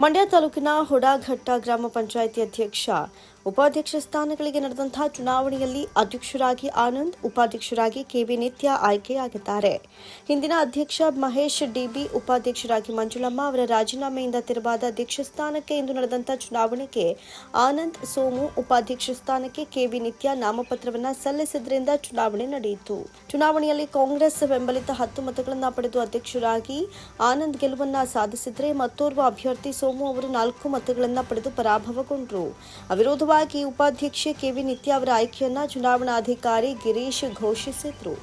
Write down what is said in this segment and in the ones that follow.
ಮಂಡ್ಯ ತಾಲೂಕಿನ ಹುಡಾಘಟ್ಟ ಗ್ರಾಮ ಪಂಚಾಯಿತಿ ಅಧ್ಯಕ್ಷ ಉಪಾಧ್ಯಕ್ಷ ಸ್ಥಾನಗಳಿಗೆ ನಡೆದಂತಹ ಚುನಾವಣೆಯಲ್ಲಿ ಅಧ್ಯಕ್ಷರಾಗಿ ಆನಂದ್, ಉಪಾಧ್ಯಕ್ಷರಾಗಿ ಕೆವಿ ನಿತ್ಯ ಆಯ್ಕೆಯಾಗಿದ್ದಾರೆ. ಹಿಂದಿನ ಅಧ್ಯಕ್ಷ ಮಹೇಶ್, ಡಿಬಿ ಉಪಾಧ್ಯಕ್ಷರಾಗಿ ಮಂಜುಳಮ್ಮ ಅವರ ರಾಜೀನಾಮೆಯಿಂದ ತೆರವಾದ ಅಧ್ಯಕ್ಷ ಸ್ಥಾನಕ್ಕೆ ಇಂದು ನಡೆದಂತಹ ಚುನಾವಣೆಗೆ ಆನಂದ್, ಸೋಮು ಉಪಾಧ್ಯಕ್ಷ ಸ್ಥಾನಕ್ಕೆ ಕೆವಿ ನಿತ್ಯ ನಾಮಪತ್ರವನ್ನ ಸಲ್ಲಿಸಿದ್ರಿಂದ ಚುನಾವಣೆ ನಡೆಯಿತು. ಚುನಾವಣೆಯಲ್ಲಿ ಕಾಂಗ್ರೆಸ್ ಬೆಂಬಲಿತ ಹತ್ತು ಮತಗಳನ್ನು ಪಡೆದು ಅಧ್ಯಕ್ಷರಾಗಿ ಆನಂದ್ ಗೆಲುವನ್ನ ಸಾಧಿಸಿದ್ರೆ ಮತ್ತೋರ್ವ ಅಭ್ಯರ್ಥಿ ಸೋಮು ಅವರು ನಾಲ್ಕು ಮತಗಳನ್ನು ಪಡೆದು ಪರಾಭವಗೊಂಡರು. ಅವಿರೋಧವಾಗಿ ಉಪಾಧ್ಯಕ್ಷೆ ಕೆವಿ ನಿತ್ಯ ಅವರ ಆಯ್ಕೆಯನ್ನ ಚುನಾವಣಾಧಿಕಾರಿ ಗಿರೀಶ್ ಘೋಷಿಸಿದ್ರು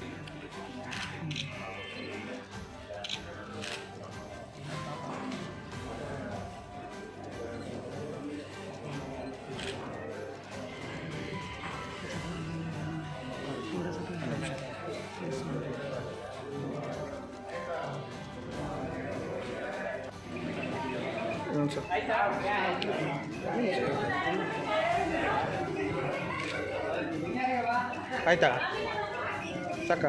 ಆಯ್ತಾ ಸಾಕ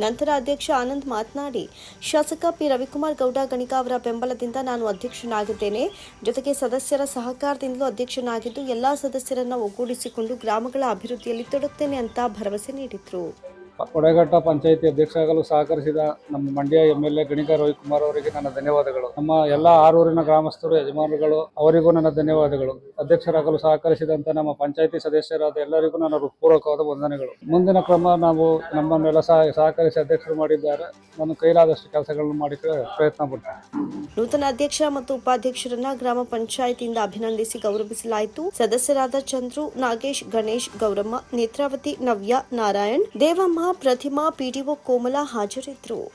ನಂತರ ಅಧ್ಯಕ್ಷ ಆನಂದ್ ಮಾತನಾಡಿ, ಶಾಸಕ ಪಿ. ರವಿಕುಮಾರ್ ಗೌಡ ಗಣಿಕಾವರ ಅವರ ಬೆಂಬಲದಿಂದ ನಾನು ಅಧ್ಯಕ್ಷನಾಗಿದ್ದೇನೆ. ಜೊತೆಗೆ ಸದಸ್ಯರ ಸಹಕಾರದಿಂದಲೂ ಅಧ್ಯಕ್ಷನಾಗಿದ್ದು, ಎಲ್ಲಾ ಸದಸ್ಯರನ್ನ ಒಗ್ಗೂಡಿಸಿಕೊಂಡು ಗ್ರಾಮಗಳ ಅಭಿವೃದ್ಧಿಯಲ್ಲಿ ತೊಡುತ್ತೇನೆ ಅಂತ ಭರವಸೆ ನೀಡಿದ್ರು. ಕೊಡೆಘಟ್ಟ ಪಂಚಾಯಿತಿ ಅಧ್ಯಕ್ಷರಾಗಲು ಸಹಕರಿಸಿದ ನಮ್ಮ Mandya M L A Ganiga Ravikumar ಅವರಿಗೆ ನನ್ನ ಧನ್ಯವಾದಗಳು. ನಮ್ಮ ಎಲ್ಲ ಆರೂರಿನ ಗ್ರಾಮಸ್ಥರು, ಯಜಮಾನರುಗಳು, ಅವರಿಗೂ ನನ್ನ ಧನ್ಯವಾದಗಳು. ಅಧ್ಯಕ್ಷರಾಗಲು ಸಹಕರಿಸಿದಂತ ನಮ್ಮ ಪಂಚಾಯಿತಿ ಸದಸ್ಯರಾದ ಎಲ್ಲರಿಗೂ ನನ್ನ ಹೃತ್ಪೂರ್ವಕವಾದ ವಂದನೆಗಳು. ಮುಂದಿನ ಕ್ರಮ ನಾವು ನಮ್ಮನ್ನೆಲ್ಲ ಸಹ ಸಹಕರಿಸಿ ಅಧ್ಯಕ್ಷರು ಮಾಡಿದ್ದಾರೆ. ನಾನು ಕೈಲಾದಷ್ಟು ಕೆಲಸಗಳನ್ನು ಮಾಡಿ ಪ್ರಯತ್ನ ಪಡ್ತೇನೆ. ನೂತನ ಅಧ್ಯಕ್ಷ ಮತ್ತು ಉಪಾಧ್ಯಕ್ಷರನ್ನ ಗ್ರಾಮ ಪಂಚಾಯಿತಿಯಿಂದ ಅಭಿನಂದಿಸಿ ಗೌರವಿಸಲಾಯಿತು. ಸದಸ್ಯರಾದ ಚಂದ್ರು, ನಾಗೇಶ್, ಗಣೇಶ್, ಗೌರಮ್ಮ, ನೇತ್ರಾವತಿ, ನವ್ಯ, ನಾರಾಯಣ್, ದೇವಮ್ಮ ಪ್ರತಿಮಾ ಪಿಡಿಒ ಕೋಮಲ ಹಾಜರಿದ್ದರು